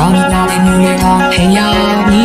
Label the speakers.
Speaker 1: မောင်မြားလေးမျိုးလေးထားဟေးရမီ